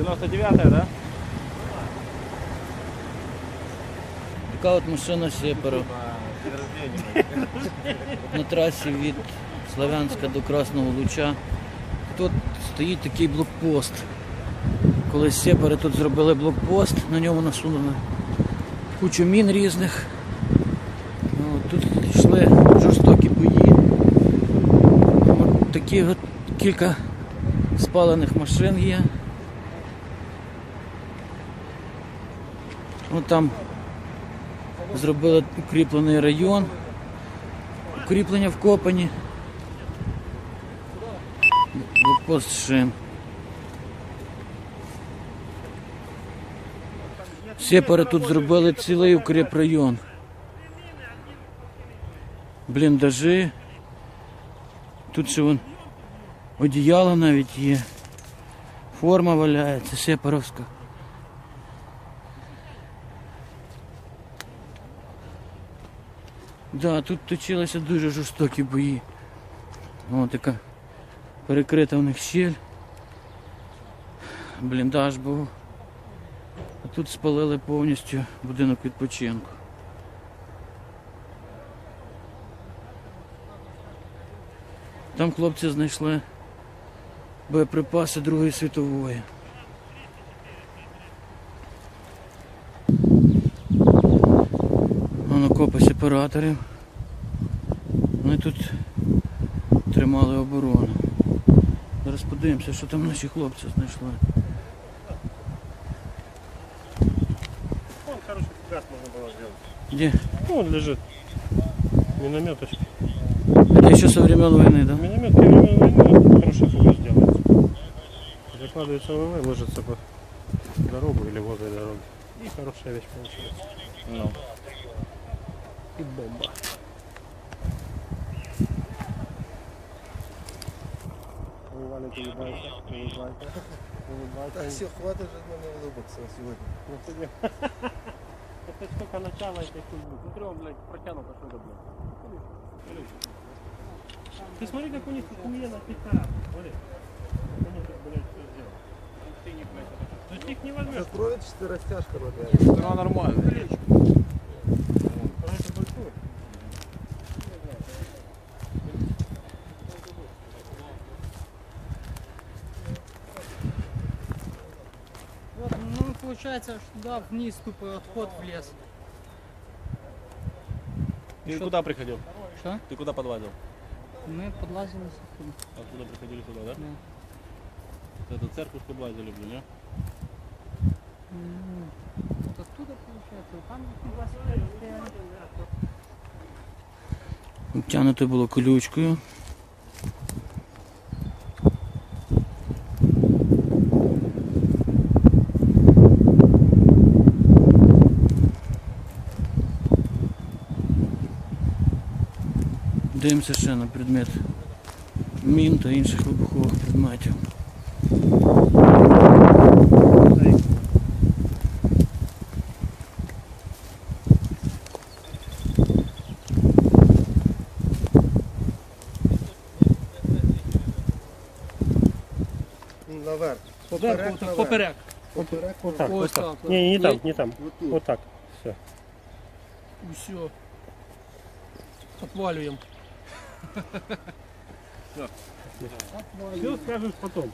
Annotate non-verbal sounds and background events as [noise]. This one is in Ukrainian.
99-я, да? Така от машина Сепара [laughs] на трасі від Славянська до Красного Луча. Тут стоїть такий блокпост. Коли Сепари тут зробили блокпост, на ньому насунули кучу мін різних. Ну, Тут йшли жорстокі бої. Такі от кілька спалених машин є. От там зробили укріплений район, укріплення вкопані. Блокпост шин. Сепари тут зробили цілий укріпрайон. Бліндажі. Тут ще вон одіяло навіть є. Форма валяється, сепаровська. Да, тут точилися дуже жорстокі бої. О, така перекрита в них щель. Бліндаж був. А тут спалили повністю будинок відпочинку. Там хлопці знайшли боєприпаси Другої світової. Воно копи сепараторів. Вони тут тримали оборону. Зараз подивимося, що там наші хлопці знайшли. Вон хороший газ можно было сделать. Де? Ну, он лежит. Минометочка. Це ще со времен війни, да? Миномет во время войны хороший фугас делается. Закладывается ВВ, ложится по дорогу или возле дороги. И хорошая вещь получается. Ну. И бомба. Улыбайся, улыбайся, улыбайся. Все, хватит же от мене улыбаться на сьогодні. Ну, не- Это ж только начало этой хуйни. Смотри, он, блядь, протянут отсюда, блядь. Смотри, смотри. Ты смотри, как у них охуенно пикара. Смотри. Они тут, блядь, все сделали. Ты, не, блядь. То есть их не возьмешь. Закроють чи растяжка надо? Вона нормальна. получается, аж туда вниз тупо отход в лес. Ты Что? куда приходил? Что? Ты куда подвозил? Мы подлазили оттуда. Откуда приходили сюда, да? Да. Вот эту церковь облазили, блин, не? М, Вот оттуда получается. вот Там туда стояли. Тягнуто було колючкою. Дивимося ще на предмет мін та інших вибухових предметів. Наверх. Поперек, поперек. Поперек. Вот так, Вот вот так. вот. Не, там, не там. Вот так. Все. Все. Отваливаем. Все скажешь потом.